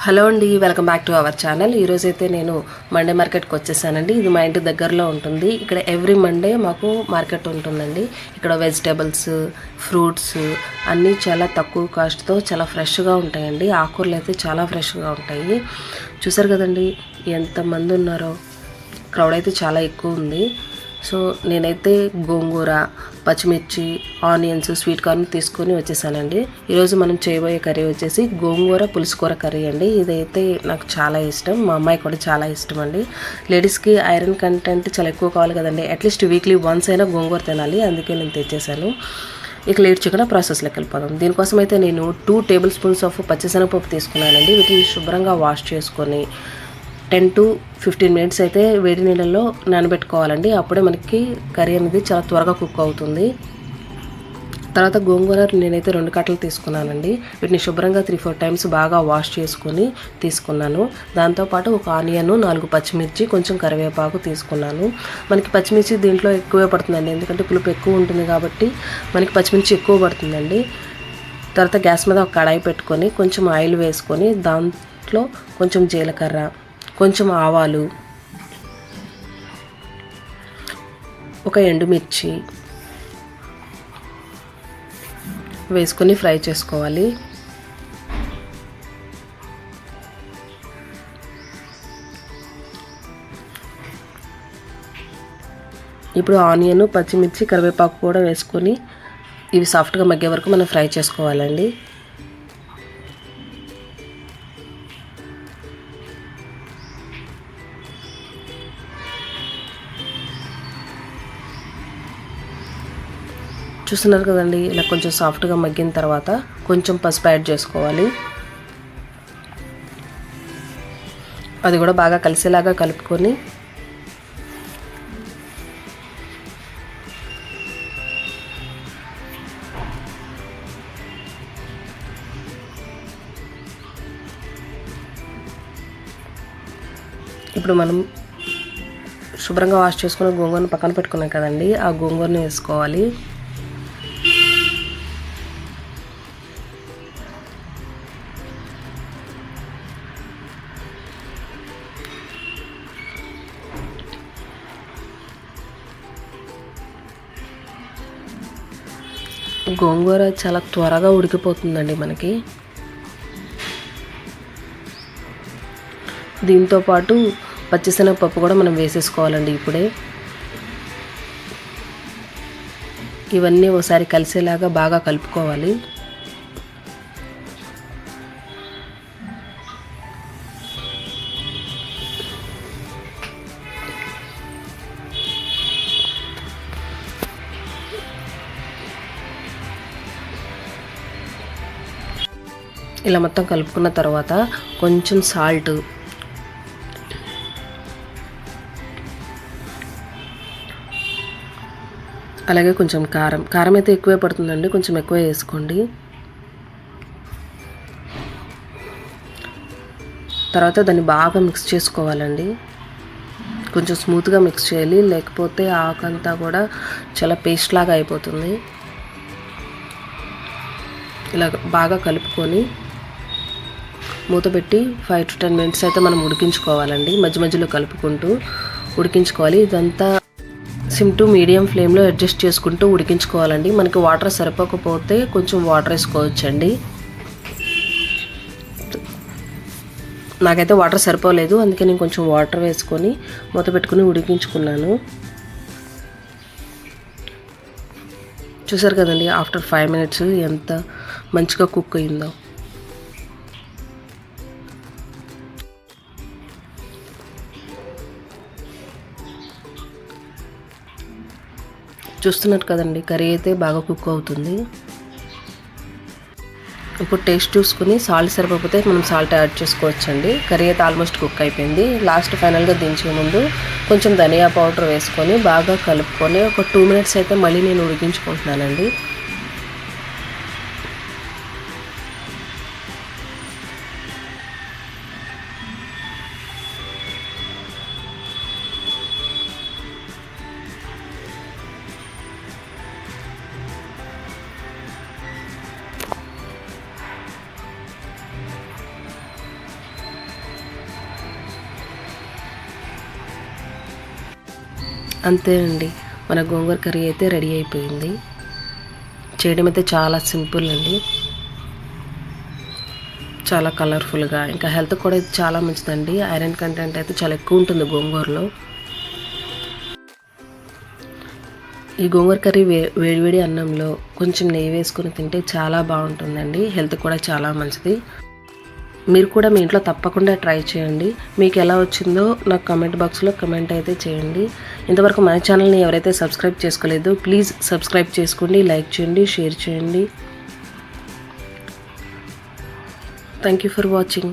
Hello అండి welcome back to our channel. ఈరోజైతే నేను మండే మార్కెట్కి వచ్చేసానండి. ఇది మా ఇంటి దగ్గరలో ఉంటుంది. ఇక్కడ ఎవ్రీ మండే మాకు మార్కెట్ ఉంటుందండి. ఇక్కడ వెజిటేబుల్స్ ఫ్రూట్స్ అన్నీ చాలా తక్కువ కాస్ట్తో చాలా ఫ్రెష్గా ఉంటాయండి. ఆకూరలు అయితే చాలా ఫ్రెష్గా ఉంటాయి. చూసారు కదండి ఎంతమంది ఉన్నారో. క్రౌడ్ అయితే చాలా ఎక్కువ ఉంది. సో నేనైతే గోంగూర పచ్చిమిర్చి ఆనియన్స్ స్వీట్ కార్న్ తీసుకొని వచ్చేసానండి. ఈరోజు మనం చేయబోయే కర్రీ వచ్చేసి గోంగూర పులుసుకూర కర్రీ అండి. ఇదైతే నాకు చాలా ఇష్టం మా అమ్మాయి కూడా చాలా ఇష్టం అండి. లేడీస్కి ఐరన్ కంటెంట్ చాలా ఎక్కువ కావాలి కదండి. అట్లీస్ట్ వీక్లీ వన్స్ అయినా గోంగూర తినాలి అందుకే నేను తెచ్చేసాను. ఇక లేట్ చికెన్ ప్రాసెస్లోకి వెళ్ళిపోదాం. దీనికోసం అయితే నేను టూ టేబుల్ స్పూన్స్ ఆఫ్ పచ్చిశనగపప్పు తీసుకున్నానండి. వీటిని శుభ్రంగా వాష్ చేసుకొని టెన్ టు ఫిఫ్టీన్ మినిట్స్ అయితే వేడి నీళ్ళల్లో నానబెట్టుకోవాలండి. అప్పుడే మనకి కర్రీ అనేది చాలా త్వరగా కుక్ అవుతుంది. తర్వాత గోంగూర నేనైతే రెండు కట్టలు తీసుకున్నానండి. వీటిని శుభ్రంగా త్రీ ఫోర్ టైమ్స్ బాగా వాష్ చేసుకొని తీసుకున్నాను. దాంతోపాటు ఒక ఆనియన్ నాలుగు పచ్చిమిర్చి కొంచెం కరివేపాకు తీసుకున్నాను. మనకి పచ్చిమిర్చి దీంట్లో ఎక్కువే పడుతుందండి. ఎందుకంటే పులుపు ఎక్కువ ఉంటుంది కాబట్టి మనకి పచ్చిమిర్చి ఎక్కువ పడుతుందండి. తర్వాత గ్యాస్ మీద ఒక కడాయి పెట్టుకొని కొంచెం ఆయిల్ వేసుకొని దాంట్లో కొంచెం జీలకర్ర కొంచెం ఆవాలు ఒక ఎండుమిర్చి వేసుకొని ఫ్రై చేసుకోవాలి. ఇప్పుడు ఆనియన్ పచ్చిమిర్చి కరివేపాకు కూడా వేసుకొని ఇవి సాఫ్ట్గా మగ్గే వరకు మనం ఫ్రై చేసుకోవాలండి. చూస్తున్నారు కదండి ఇలా కొంచెం సాఫ్ట్గా మగ్గిన తర్వాత కొంచెం పసుపు యాడ్ చేసుకోవాలి. అది కూడా బాగా కలిసేలాగా కలుపుకొని ఇప్పుడు మనం శుభ్రంగా వాష్ చేసుకున్న గోంగూరను పక్కన పెట్టుకున్నాం కదండి ఆ గోంగూరని వేసుకోవాలి. గోంగూర చాలా త్వరగా ఉడికిపోతుందండి మనకి. దీంతో పాటు పచ్చిశనగపప్పు కూడా మనం వేసేసుకోవాలండి ఇప్పుడే. ఇవన్నీ ఒకసారి కలిసేలాగా బాగా కలుపుకోవాలి. ఇలా మొత్తం కలుపుకున్న తర్వాత కొంచెం సాల్ట్ అలాగే కొంచెం కారం. కారం అయితే ఎక్కువే పడుతుందండి. కొంచెం ఎక్కువ వేసుకోండి. తర్వాత దాన్ని బాగా మిక్స్ చేసుకోవాలండి. కొంచెం స్మూత్గా మిక్స్ చేయాలి. లేకపోతే ఆకంతా కూడా చాలా పేస్ట్ లాగా అయిపోతుంది. ఇలా బాగా కలుపుకొని మూత పెట్టి ఫైవ్ టు టెన్ మినిట్స్ అయితే మనం ఉడికించుకోవాలండి. మధ్య మధ్యలో కలుపుకుంటూ ఉడికించుకోవాలి. ఇదంతా సిమ్ టు మీడియం ఫ్లేమ్లో అడ్జస్ట్ చేసుకుంటూ ఉడికించుకోవాలండి. మనకి వాటర్ సరిపోకపోతే కొంచెం వాటర్ వేసుకోవచ్చండి. నాకైతే వాటర్ సరిపోలేదు. అందుకే నేను కొంచెం వాటర్ వేసుకొని మూత పెట్టుకుని ఉడికించుకున్నాను. చూసారు కదండి ఆఫ్టర్ ఫైవ్ మినిట్స్ ఎంత మంచిగా కుక్ అయిందో. చూస్తున్నారు కదండి. కర్రీ అయితే బాగా కుక్ అవుతుంది. ఇప్పుడు టేస్ట్ చూసుకుని సాల్ట్ సరిపోతే మనం సాల్ట్ యాడ్ చేసుకోవచ్చండి. కర్రీ అయితే ఆల్మోస్ట్ కుక్ అయిపోయింది. లాస్ట్ ఫైనల్గా దించే ముందు కొంచెం ధనియా పౌడర్ వేసుకొని బాగా కలుపుకొని ఒక టూ మినిట్స్ అయితే మళ్ళీ నేను ఉడికించుకుంటున్నానండి. అంతే అండి మన గోంగూర కర్రీ అయితే రెడీ అయిపోయింది. చేయడం అయితే చాలా సింపుల్ అండి. చాలా కలర్ఫుల్గా ఇంకా హెల్త్ కూడా ఇది చాలా మంచిదండి. ఐరన్ కంటెంట్ అయితే చాలా ఎక్కువ ఉంటుంది గోంగూరలో. ఈ గోంగూర కర్రీ వే వేడివేడి అన్నంలో కొంచెం నెయ్యి వేసుకుని తింటే చాలా బాగుంటుందండి. హెల్త్ కూడా చాలా మంచిది. మీరు కూడా మీ ఇంట్లో తప్పకుండా ట్రై చేయండి. మీకు ఎలా వచ్చిందో నాకు కమెంట్ బాక్స్లో కమెంట్ అయితే చేయండి. ఇంతవరకు మన ఛానల్ని ఎవరైతే సబ్స్క్రైబ్ చేసుకోలేదో ప్లీజ్ సబ్స్క్రైబ్ చేసుకోండి లైక్ చేయండి షేర్ చేయండి. Thank you for watching